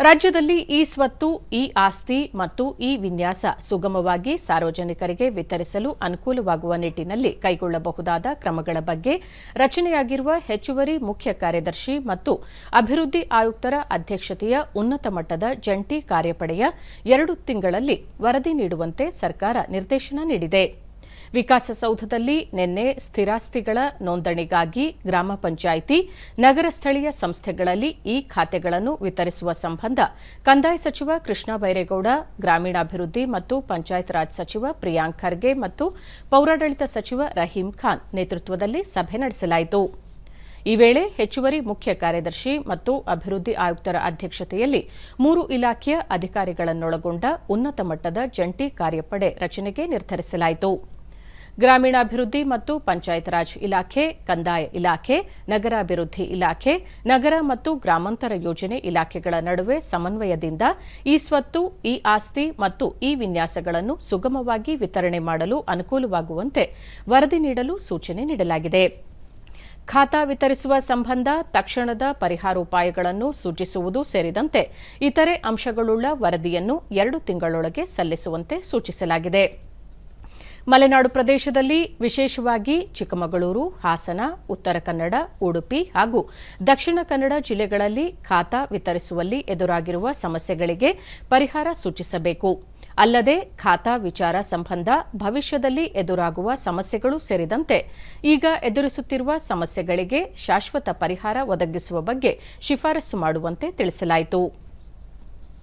ರಾಜ್ಯದಲ್ಲಿ ಇ ಸ್ವತ್ತು ಇ ಆಸ್ತಿ ಮತ್ತು ಇ ವಿನ್ಯಾಸ ಸುಗಮವಾಗಿ ಸಾರ್ವಜನಿಕರಿಗೆ ವಿತರಿಸಲು ಅನುಕೂಲವಾಗುವ ನಿಟ್ಟಿನಲ್ಲಿ ಕೈಗೊಳ್ಳಬಹುದಾದ ಕ್ರಮಗಳ ಬಗ್ಗೆ ರಚನೆಯಾಗಿರುವ ಹೆಚ್ಚುವರಿ ಮುಖ್ಯ ಕಾರ್ಯದರ್ಶಿ ಮತ್ತು ಅಭಿವೃದ್ಧಿ ಆಯುಕ್ತರ ಅಧ್ಯಕ್ಷತೆಯ ಉನ್ನತ ಮಟ್ಟದ ಜಂಟಿ ಕಾರ್ಯಪಡೆಯ ಎರಡು ತಿಂಗಳಲ್ಲಿ ವರದಿ ನೀಡುವಂತೆ ಸರ್ಕಾರ ನಿರ್ದೇಶನ ನೀಡಿದೆ. ವಿಕಾಸಸೌಧದಲ್ಲಿ ನಿನ್ನೆ ಸ್ಥಿರಾಸ್ತಿಗಳ ನೋಂದಣಿಗಾಗಿ ಗ್ರಾಮ ಪಂಚಾಯಿತಿ, ನಗರ ಸ್ಥಳೀಯ ಸಂಸ್ಥೆಗಳಲ್ಲಿ ಈ ಖಾತೆಗಳನ್ನು ವಿತರಿಸುವ ಸಂಬಂಧ ಕಂದಾಯ ಸಚಿವ ಕೃಷ್ಣ ಬೈರೇಗೌಡ, ಗ್ರಾಮೀಣಾಭಿವೃದ್ಧಿ ಮತ್ತು ಪಂಚಾಯತ್ ರಾಜ್ ಸಚಿವ ಪ್ರಿಯಾಂಕ್ ಖರ್ಗೆ ಮತ್ತು ಪೌರಾಡಳಿತ ಸಚಿವ ರಹೀಂ ಖಾನ್ ನೇತೃತ್ವದಲ್ಲಿ ಸಭೆ ನಡೆಸಲಾಯಿತು. ಈ ವೇಳೆ ಹೆಚ್ಚುವರಿ ಮುಖ್ಯ ಕಾರ್ಯದರ್ಶಿ ಮತ್ತು ಅಭಿವೃದ್ಧಿ ಆಯುಕ್ತರ ಅಧ್ಯಕ್ಷತೆಯಲ್ಲಿ ಮೂರು ಇಲಾಖೆಯ ಅಧಿಕಾರಿಗಳನ್ನೊಳಗೊಂಡ ಉನ್ನತ ಮಟ್ಟದ ಜಂಟಿ ಕಾರ್ಯಪಡೆ ರಚನೆಗೆ ನಿರ್ಧರಿಸಲಾಯಿತು. ಗ್ರಾಮೀಣಾಭಿವೃದ್ಧಿ ಮತ್ತು ಪಂಚಾಯತ್ ರಾಜ್ ಇಲಾಖೆ, ಕಂದಾಯ ಇಲಾಖೆ, ನಗರಾಭಿವೃದ್ಧಿ ಇಲಾಖೆ, ನಗರ ಮತ್ತು ಗ್ರಾಮಾಂತರ ಯೋಜನೆ ಇಲಾಖೆಗಳ ನಡುವೆ ಸಮನ್ವಯದಿಂದ ಈ ಸ್ವತ್ತು, ಈ ಆಸ್ತಿ ಮತ್ತು ಈ ವಿನ್ಯಾಸಗಳನ್ನು ಸುಗಮವಾಗಿ ವಿತರಣೆ ಮಾಡಲು ಅನುಕೂಲವಾಗುವಂತೆ ವರದಿ ನೀಡಲು ಸೂಚನೆ ನೀಡಲಾಗಿದೆ. ಖಾತಾ ವಿತರಿಸುವ ಸಂಬಂಧ ತಕ್ಷಣದ ಪರಿಹಾರೋಪಾಯಗಳನ್ನು ಸೂಚಿಸುವುದು ಸೇರಿದಂತೆ ಇತರೆ ಅಂಶಗಳುಳ್ಳ ವರದಿಯನ್ನು ಎರಡು ತಿಂಗಳೊಳಗೆ ಸಲ್ಲಿಸುವಂತೆ ಸೂಚಿಸಲಾಗಿದೆ. ಮಲೆನಾಡು ಪ್ರದೇಶದಲ್ಲಿ ವಿಶೇಷವಾಗಿ ಚಿಕ್ಕಮಗಳೂರು, ಹಾಸನ, ಉತ್ತರ ಕನ್ನಡ, ಉಡುಪಿ ಹಾಗೂ ದಕ್ಷಿಣ ಕನ್ನಡ ಜಿಲ್ಲೆಗಳಲ್ಲಿ ಖಾತಾ ವಿತರಿಸುವಲ್ಲಿ ಎದುರಾಗಿರುವ ಸಮಸ್ಯೆಗಳಿಗೆ ಪರಿಹಾರ ಸೂಚಿಸಬೇಕು. ಅಲ್ಲದೆ ಖಾತಾ ವಿಚಾರ ಸಂಬಂಧ ಭವಿಷ್ಯದಲ್ಲಿ ಎದುರಾಗುವ ಸಮಸ್ಯೆಗಳು ಸೇರಿದಂತೆ ಈಗ ಎದುರಿಸುತ್ತಿರುವ ಸಮಸ್ಯೆಗಳಿಗೆ ಶಾಶ್ವತ ಪರಿಹಾರ ಒದಗಿಸುವ ಬಗ್ಗೆ ಶಿಫಾರಸು ಮಾಡುವಂತೆ ತಿಳಿಸಲಾಯಿತು.